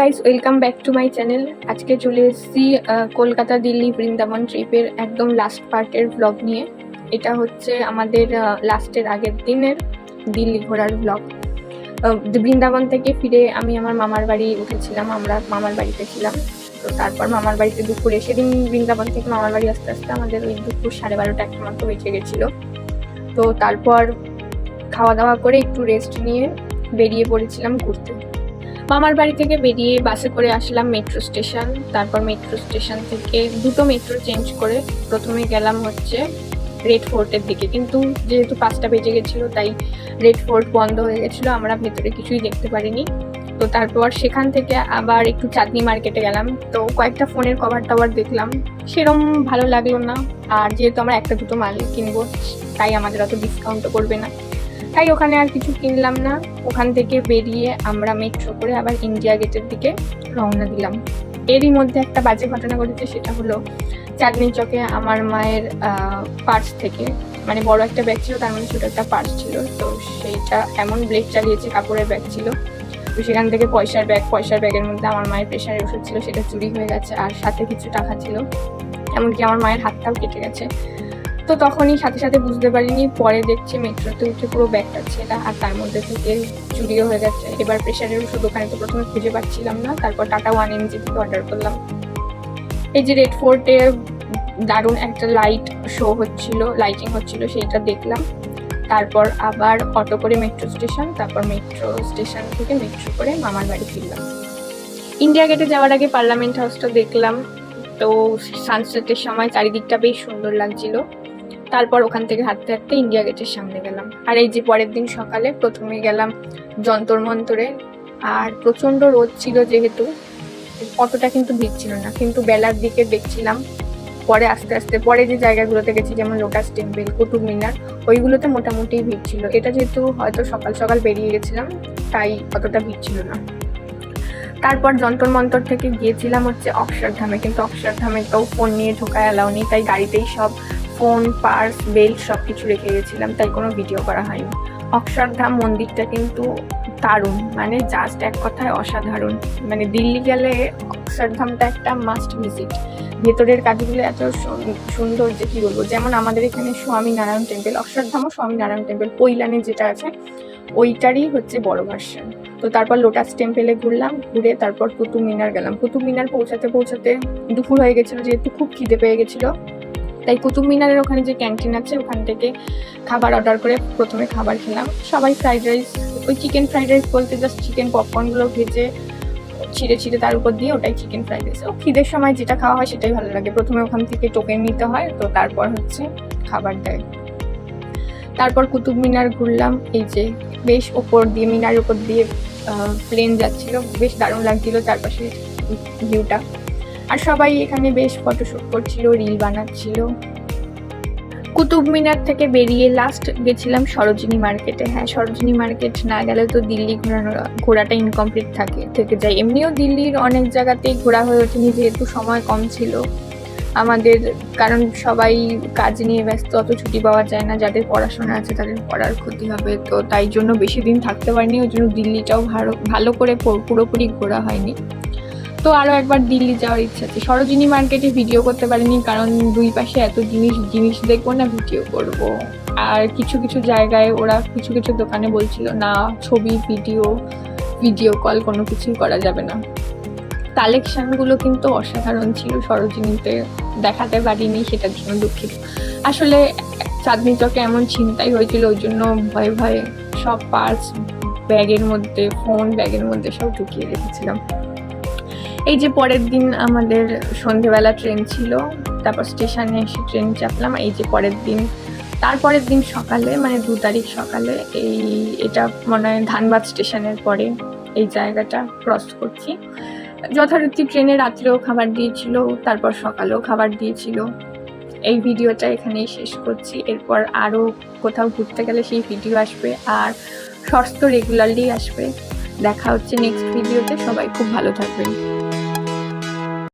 Guys welcome back to my channel আজকে চলে এসেছি কলকাতা দিল্লি বৃন্দাবন ট্রিপের একদম লাস্ট পার্টের ব্লগ নিয়ে। এটা হচ্ছে আমাদের লাস্টের আগের দিনের দিল্লি ঘোরার ব্লগ বৃন্দাবন থেকে ফিরে আমি আমার মামার বাড়ি উঠেছিলাম, আমরা মামার বাড়িতে ছিলাম। তো তারপর মামার বাড়িতে দুপুরে, সেদিন বৃন্দাবন থেকে মামার বাড়ি আস্তে আস্তে আমাদের ওই দুপুর সাড়ে বারোটা একটা মতো বেঁচে গেছিল। তো তারপর খাওয়া দাওয়া করে একটু রেস্ট নিয়ে বেরিয়ে পড়েছিলাম ঘুরতে। মামার বাড়ি থেকে বেরিয়ে বাসে করে আসলাম মেট্রো স্টেশন তারপর মেট্রো স্টেশন থেকে দুটো মেট্রো চেঞ্জ করে প্রথমে গেলাম হচ্ছে রেড ফোর্টের দিকে। কিন্তু যেহেতু পাঁচটা বেজে গেছিল, তাই রেড ফোর্ট বন্ধ হয়ে গেছিল। আমরা ভেতরে কিছুই দেখতে পারিনি। তো তারপর সেখান থেকে আবার একটু চাঁদনি মার্কেটে গেলাম। তো কয়েকটা ফোনের কভার টভার দেখলাম। সেরম ভালো লাগল না। আর যেহেতু আমরা একটা দুটো মাল কিনবো, তাই আমাদের অত ডিসকাউন্টও করবে না। তাই ওখানে আর কিছু কিনলাম না। ওখান থেকে বেরিয়ে আমরা মেট্রো করে আবার ইন্ডিয়া গেটের দিকে রওনা দিলাম। এরই মধ্যে একটা বাজে ঘটনা ঘটেছে, সেটা হলো চাঁদনি চকে আমার মায়ের পার্স থেকে মানে বড় একটা ব্যাগ ছিল, তার মধ্যে ছোটো একটা পার্স ছিল। তো সেইটা এমন ব্লেড চালিয়েছে, কাপড়ের ব্যাগ ছিল। তো সেখান থেকে পয়সার ব্যাগ পয়সার ব্যাগের মধ্যে আমার মায়ের প্রেশারের ওষুধ ছিল, সেটা চুরি হয়ে গেছে, আর সাথে কিছু টাকা ছিল। এমনকি আমার মায়ের হাতটাও কেটে গেছে। তো তখনই সাথে সাথে বুঝতে পারিনি, পরে দেখছি মেট্রোতে উঠে পুরো ব্যাগটা ছেঁড়া আর তার মধ্যে থেকে চুরিও হয়ে গেছে এবার প্রেশারের ওষুধ ওখানে তো প্রথমে খুঁজে পাচ্ছিলাম না, তারপর টাটা ওয়ান এমজি থেকে অর্ডার করলাম। এই যে রেড ফোর্টে দারুণ একটা লাইট শো হচ্ছিল লাইটিং হচ্ছিল, সেইটা দেখলাম। তারপর আবার অটো করে মেট্রো স্টেশন তারপর মেট্রো স্টেশন থেকে মেট্রো করে মামার বাড়ি ফিরলাম। ইন্ডিয়া গেটে যাওয়ার আগে পার্লামেন্ট হাউসটা দেখলাম। তো সানসেটের সময় চারিদিকটা বেশ সুন্দর লাগছিল। তারপর ওখান থেকে হাঁটতে হাঁটতে ইন্ডিয়া গেটের সামনে গেলাম। আর এই যে পরের দিন সকালে প্রথমে গেলাম যন্তর মন্তরে। আর প্রচণ্ড রোদ ছিল যেহেতু, অতটা কিন্তু ভিড় ছিল না। কিন্তু বেলার দিকে দেখছিলাম, পরে আস্তে আস্তে, পরে যে জায়গাগুলোতে গেছি, যেমন লোটাস টেম্পল, কুতুব মিনার, ওইগুলোতে মোটামুটি ভিড় ছিল। এটা যেহেতু হয়তো সকাল সকাল বেরিয়ে গেছিলাম, তাই অতটা ভিড় ছিল না। তারপর যন্তর মন্তর থেকে গিয়েছিলাম হচ্ছে অক্ষরধামে। কিন্তু অক্ষরধামে তো ফোন নিয়ে ঢোকা অ্যালাউ নেই, তাই গাড়িতেই সব ফোন পার্স বেল্ট সব কিছু রেখে গেছিলাম, তাই কোনো ভিডিও করা হয়নি। অক্ষরধাম মন্দিরটা কিন্তু দারুণ মানে জাস্ট এক কথায় অসাধারণ। মানে দিল্লি গেলে অক্ষরধামটা একটা মাস্ট ভিজিট ভেতরের কাজগুলো এত সুন- সুন্দর যে কী বলব, যেমন আমাদের এখানে স্বামী নারায়ণ টেম্পল অক্ষরধামও স্বামী নারায়ণ টেম্পল কৈলানে যেটা আছে, ওইটারই হচ্ছে বড় ভার্সন তো তারপর লোটাস টেম্পেলে ঘুরলাম, ঘুরে তারপর কুতুব মিনার গেলাম। কুতুব মিনার পৌঁছাতে পৌঁছাতে দুপুর হয়ে গেছিল, যেহেতু খুব খিদে পেয়ে গেছিল তাই কুতুব মিনারের ওখানে যে ক্যান্টিন আছে, ওখান থেকে খাবার অর্ডার করে প্রথমে খাবার খেলাম। সবাই ফ্রাইড রাইস ওই চিকেন ফ্রাইড রাইস বলতে জাস্ট চিকেন পপকর্নগুলো ভেজে ছিঁড়ে ছিঁড়ে তার উপর দিয়ে ওটাই চিকেন ফ্রাইড রাইস ও খিদের সময় যেটা খাওয়া হয় সেটাই ভালো লাগে। প্রথমে ওখান থেকে টোকেন নিতে হয়, তো তারপর হচ্ছে খাবার দেয়। তারপর কুতুব মিনার ঘুরলাম, এই যে বেশ ওপর দিয়ে মিনার উপর দিয়ে প্লেন যাচ্ছিল, বেশ দারুণ লাগছিল চারপাশে ভিউটা আর সবাই এখানে বেশ ফটোশ্যুট করছিল, রিল বানাচ্ছিল। কুতুব মিনার থেকে বেরিয়ে লাস্ট গেছিলাম সরোজিনী মার্কেটে হ্যাঁ সরোজিনী মার্কেট না গেলে তো দিল্লি ঘোরানো, ঘোরাটা ইনকমপ্লিট থাকে, থেকে যায়। এমনিও দিল্লির অনেক জায়গাতেই ঘোরা হয়ে ওঠেনি, যেহেতু সময় কম ছিল। আমাদের, কারণ সবাই কাজ নিয়ে ব্যস্ত, অত ছুটি পাওয়া যায় না। যাদের পড়াশোনা আছে তাদের পড়ার ক্ষতি হবে, তো তাই জন্য বেশি দিন থাকতে পারিনি। ওই জন্য দিল্লিটাও ভালো ভালো করে পুরোপুরি ঘোরা হয়নি। তো আরও একবার দিল্লি যাওয়ার ইচ্ছা আছে। সরোজিনী মার্কেটে ভিডিও করতে পারিনি কারণ দুই পাশে এত জিনিস জিনিস দেখব না ভিডিও করব। আর কিছু কিছু জায়গায় ওরা কিছু কিছু দোকানে বলছিল, না, ছবি ভিডিও ভিডিও কল কোনো কিছুই করা যাবে না। কালেকশনগুলো কিন্তু অসাধারণ ছিল, সরোজিনীতে দেখাতে পারিনি, সেটার জন্য দুঃখিত। আসলে চাঁদনি চকে এমন চিন্তাই হয়েছিল, ওই জন্য ভয়ে ভয়ে সব পার্টস ব্যাগের মধ্যে ফোন ব্যাগের মধ্যে সব ঢুকিয়ে রেখেছিলাম। এই যে পরের দিন আমাদের সন্ধেবেলা ট্রেন ছিল, তারপর স্টেশনে এসে ট্রেন চাপলাম, এই যে পরের দিন। তারপরের দিন সকালে মানে দু তারিখ সকালে এই, এটা মনে হয় ধানবাদ স্টেশনের পরে এই জায়গাটা ক্রস করছি। যথারীতি ট্রেনে রাত্রেও খাবার দিয়েছিল, তারপর সকালেও খাবার দিয়েছিল। এই ভিডিওটা এখানেই শেষ করছি। এরপর আরও কোথাও ঘুরতে গেলে সেই ভিডিও আসবে, আর শর্টস রেগুলারলি আসবে। দেখা হচ্ছে নেক্সট ভিডিওতে সবাই খুব ভালো থাকবেন।